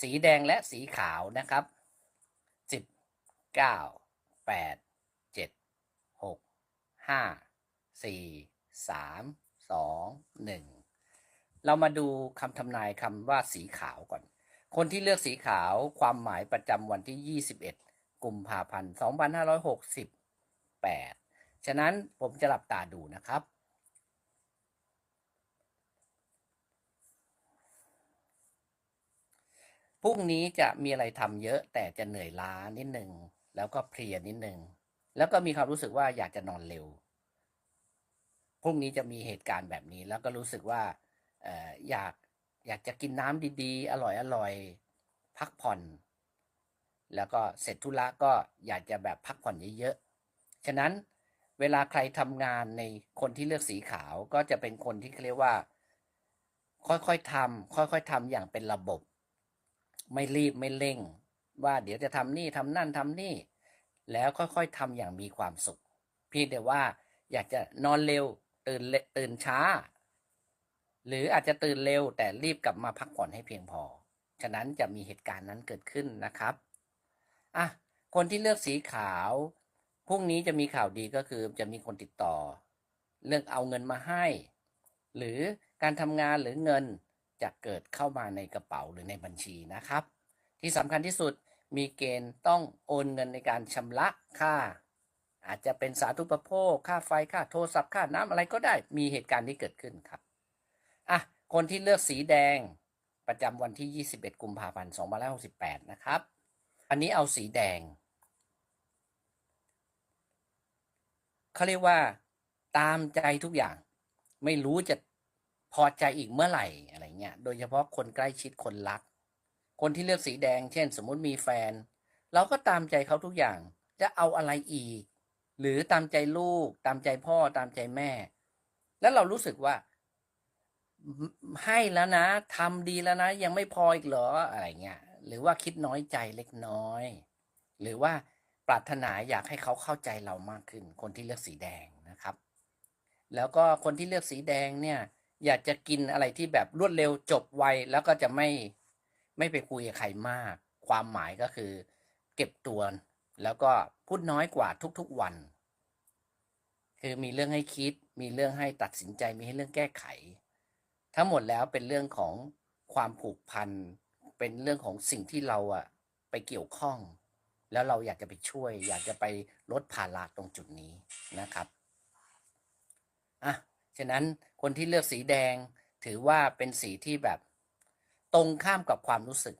สีแดงและสีขาวนะครับสิบเก้าแปดเจ็ดหกห้าสี่สามสองหนึ่งเรามาดูคำทำนายคำว่าสีขาวก่อน คนที่เลือกสีขาวความหมายประจำวันที่ 21 กุมภาพันธ์ 2568 ฉะนั้นผมจะหลับตาดูนะครับ พรุ่งนี้จะมีอะไรทำเยอะแต่จะเหนื่อยล้านิดนึงแล้วก็เพลียนิดนึงแล้วก็มีความรู้สึกว่าอยากจะนอนเร็วพรุ่งนี้จะมีเหตุการณ์แบบนี้ แล้วก็รู้สึกว่าออยากอยากจะกินน้ำดีๆ อร่อยอร่อยพักผ่อน แล้วก็เสร็จธุระก็อยากจะแบบพักผ่อนเยอะๆฉะนั้นเวลาใครทำงานในคนที่เลือกสีขาวก็จะเป็นคนที่เขาเรียกว่า ค่อยๆทำค่อยๆทำอย่างเป็นระบบ ไม่รีบไม่เร่ง ว่าเดี๋ยวจะทำนี่ทำนั่นทำนี่ แล้วค่อยๆทำอย่างมีความสุข เพียงแต่ว่าอยากจะนอนเร็วตื่นเลตื่นช้า หรืออาจจะตื่นเร็ว แต่รีบกลับมาพักผ่อนให้เพียงพอ ฉะนั้นจะมีเหตุการณ์นั้นเกิดขึ้นนะครับอะคนที่เลือกสีขาวพรุ่งนี้จะมีข่าวดีก็คือจะมีคนติดต่อ เรื่องเอาเงินมาให้ หรือการทำงานหรือเงิน จะเกิดเข้ามาในกระเป๋าหรือในบัญชีนะครับ ที่สำคัญที่สุดมีเกณฑ์ต้องโอนเงินในการชำระค่า อาจจะเป็นสาธุปโภค ค่าไฟค่าโทรศัพท์ค่าน้ำอะไรก็ได้มีเหตุการณ์ที่เกิดขึ้นครับอะคนที่เลือกสีแดงประจำวันที่ 21 กุมภาพันธ์2568 นะครับ อันนี้เอาสีแดงเขาเรียกว่าตามใจทุกอย่าง ไม่รู้จะ พอใจอีกเมื่อไหร่อะไรเงี้ย โดยเฉพาะคนใกล้ชิดคนรัก คนที่เลือกสีแดง เช่น สมมุติมีแฟน เราก็ตามใจเขาทุกอย่าง จะเอาอะไรอีก หรือตามใจลูก ตามใจพ่อ ตามใจแม่ แล้วเรารู้สึกว่า ให้แล้วนะทำดีแล้วนะ ยังไม่พออีกเหรออะไรเงี้ย หรือว่าคิดน้อยใจเล็กน้อย หรือว่าปรารถนาอยากให้เขาเข้าใจเรามากขึ้น คนที่เลือกสีแดงนะครับ แล้วก็คนที่เลือกสีแดงเนี่ย อยากจะกินอะไรที่แบบรวดเร็วจบไวแล้วก็จะไม่ไม่ไปคุยกับใครมาก ความหมายก็คือ เก็บตัวแล้วก็พูดน้อยกว่าทุกๆวัน คือมีเรื่องให้คิด มีเรื่องให้ตัดสินใจมีให้เรื่องแก้ไข ทั้งหมดแล้วเป็นเรื่องของความผูกพันเป็นเรื่องของสิ่งที่เราอะไปเกี่ยวข้อง แล้วเราอยากจะไปช่วย อยากจะไปลดภาระตรงจุดนี้นะครับอะฉะนั้น คนที่เลือกสีแดงถือว่าเป็นสีที่แบบตรงข้ามกับความรู้สึก